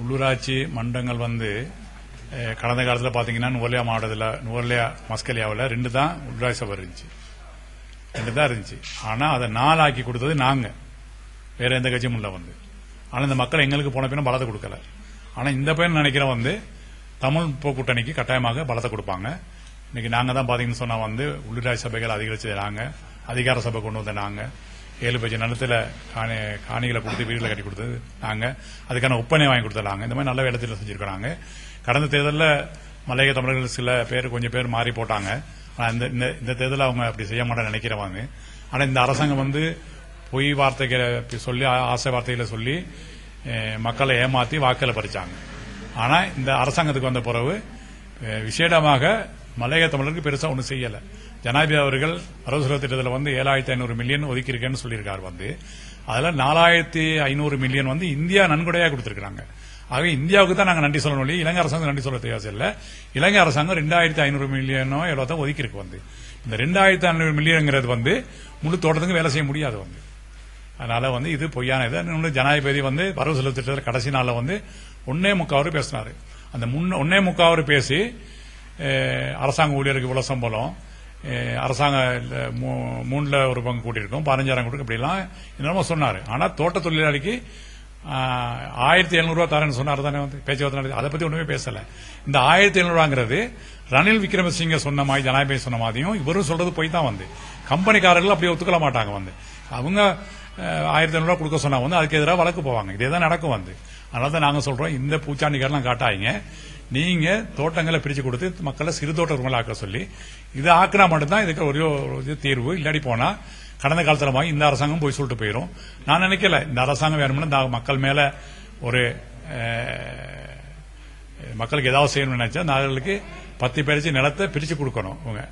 உள்ளூராட்சி மன்றங்கள் வந்து கடந்த காலத்தில் பார்த்தீங்கன்னா நுவர்லியா மாவட்டத்தில் நுவர்லியா மஸ்கலியாவில் ரெண்டு தான் உள்ளூராட்சி சபை இருந்துச்சு. ரெண்டு தான் இருந்துச்சு. ஆனால் அதை நாளாக்கி கொடுத்தது நாங்கள் வேற எந்த கட்சியும் இல்லை வந்து. ஆனால் இந்த மக்கள் எங்களுக்கு போன பின்ன பலத்தை கொடுக்கல. ஆனால் இந்த பையன் நினைக்கிறேன் வந்து தமிழ் போ கூட்டணிக்கு கட்டாயமாக பலத்தை கொடுப்பாங்க. இன்னைக்கு நாங்கள் தான் பார்த்தீங்கன்னு சொன்னால் வந்து உள்ளூராட்சி சபைகள் அதிகரிச்சது நாங்கள் அதிகார சபை கொண்டு வந்த நாங்கள் ஏழு பட்ச நிலத்தில் காணி காணிகளை கொடுத்து வீடுகளை கட்டி கொடுத்தது நாங்கள் அதுக்கான ஒப்பனை வாங்கி கொடுத்துடலாங்க இந்த மாதிரி நல்ல இடத்துல செஞ்சிருக்கிறாங்க. கடந்த தேர்தலில் மலையக தமிழர்கள் சில பேர் கொஞ்சம் பேர் மாறி போட்டாங்க. ஆனால் இந்த இந்த இந்த தேர்தலில் அவங்க அப்படி செய்ய மாட்டேன்னு நினைக்கிறவாங்க. ஆனால் இந்த அரசாங்கம் வந்து பொய் வார்த்தைகளை சொல்லி ஆ- ஆசை வார்த்தைகளை சொல்லி மக்களை ஏமாத்தி வாக்களை பறிச்சாங்க. ஆனா இந்த அரசாங்கத்துக்கு வந்த பிறகு விசேடமாக மலையக தமிழருக்கு பெருசா ஒன்றும் செய்யல. ஜனாதிபதி அவர்கள் வரவு திட்டத்தில் வந்து ஏழாயிரத்தி ஐநூறு மில்லியன் ஒதுக்கியிருக்கேன்னு சொல்லியிருக்காரு வந்து. அதுல நாலாயிரத்தி ஐநூறு மில்லியன் வந்து இந்தியா நன்கொடையா கொடுத்திருக்காங்க ஆக இந்தியாவுக்கு தான் நாங்க நன்றி சொல்லணும் இல்லையா? இலங்கை அரசாங்கம் நன்றி சொல்ல தேவை இல்லை இலங்கை அரசாங்கம் ரெண்டாயிரத்தி ஐநூறு மில்லியனோ எவ்வளோ தான் ஒதுக்கியிருக்கு வந்து. இந்த ரெண்டாயிரத்தி ஐநூறு மில்லியனுங்கிறது வந்து முழு தோட்டத்துக்கு வேலை செய்ய முடியாது வந்து. அதனால வந்து இது பொய்யான இது. இன்னொன்று ஜனாதிபதி வந்து வரவு செலவு திட்டத்தில் கடைசி நாளில் வந்து ஒன்னே முக்காவர் பேசினாரு. அந்த முன்ன ஒன்னே முக்காவது பேசி அரசாங்க ஊழியருக்கு இவ்வளவு சம்பளம். அரசாங்க மூ- மூணுல ஒரு பங்கு கூட்டியிருக்கோம். பதினஞ்சாயிரம் கொடுக்கும் இப்படிலாம் என்னமோ சொன்னாரு. ஆனா தோட்ட தொழிலாளிக்கு ஆயிரத்தி எழுநூறு ரூபா தரேன்னு சொன்னார் தானே வந்து பேச்சுவார்த்தை நடத்தி. அதை பத்தி ஒண்ணுமே பேசல. இந்த ஆயிரத்தி எழுநூறுவாங்கிறது ரணில் விக்ரமசிங்க சொன்ன மாதிரி ஜனாதிபதி சொன்ன மாதிரியும் இவரும் சொல்றது போய் தான் வந்து. கம்பெனிக்காரர்கள் அப்படி ஒத்துக்கல மாட்டாங்க வந்து. அவங்க ஆயிரத்தி ஐநூறுரூவா கொடுக்க சொன்னா வந்து அதுக்கு எதிராக வழக்கு போவாங்க. இதே தான் நடக்கும் வந்து. அதனால தான் நாங்க சொல்றோம் இந்த பூச்சாண்டிக்காரெல்லாம் காட்டாதீங்க. நீங்க தோட்டங்களை பிரிச்சு கொடுத்து மக்களை சிறு தோட்ட ஆக்க சொல்லி இது ஆக்கினா மட்டும்தான் இதுக்கு ஒரே ஒரு தீர்வு. இல்லாடி போனா கடந்த காலத்தில் வாங்கி இந்த அரசாங்கம் போய் சொல்லிட்டு போயிடும் நான் நினைக்கல இந்த அரசாங்கம் வேணும்னா இந்த மக்கள் மேல ஒரு மக்களுக்கு ஏதாவது செய்யணும்னு நினைச்சா நாங்களுக்கு பத்து பேரிச்சு நிலத்தை பிரிச்சு கொடுக்கணும் உங்க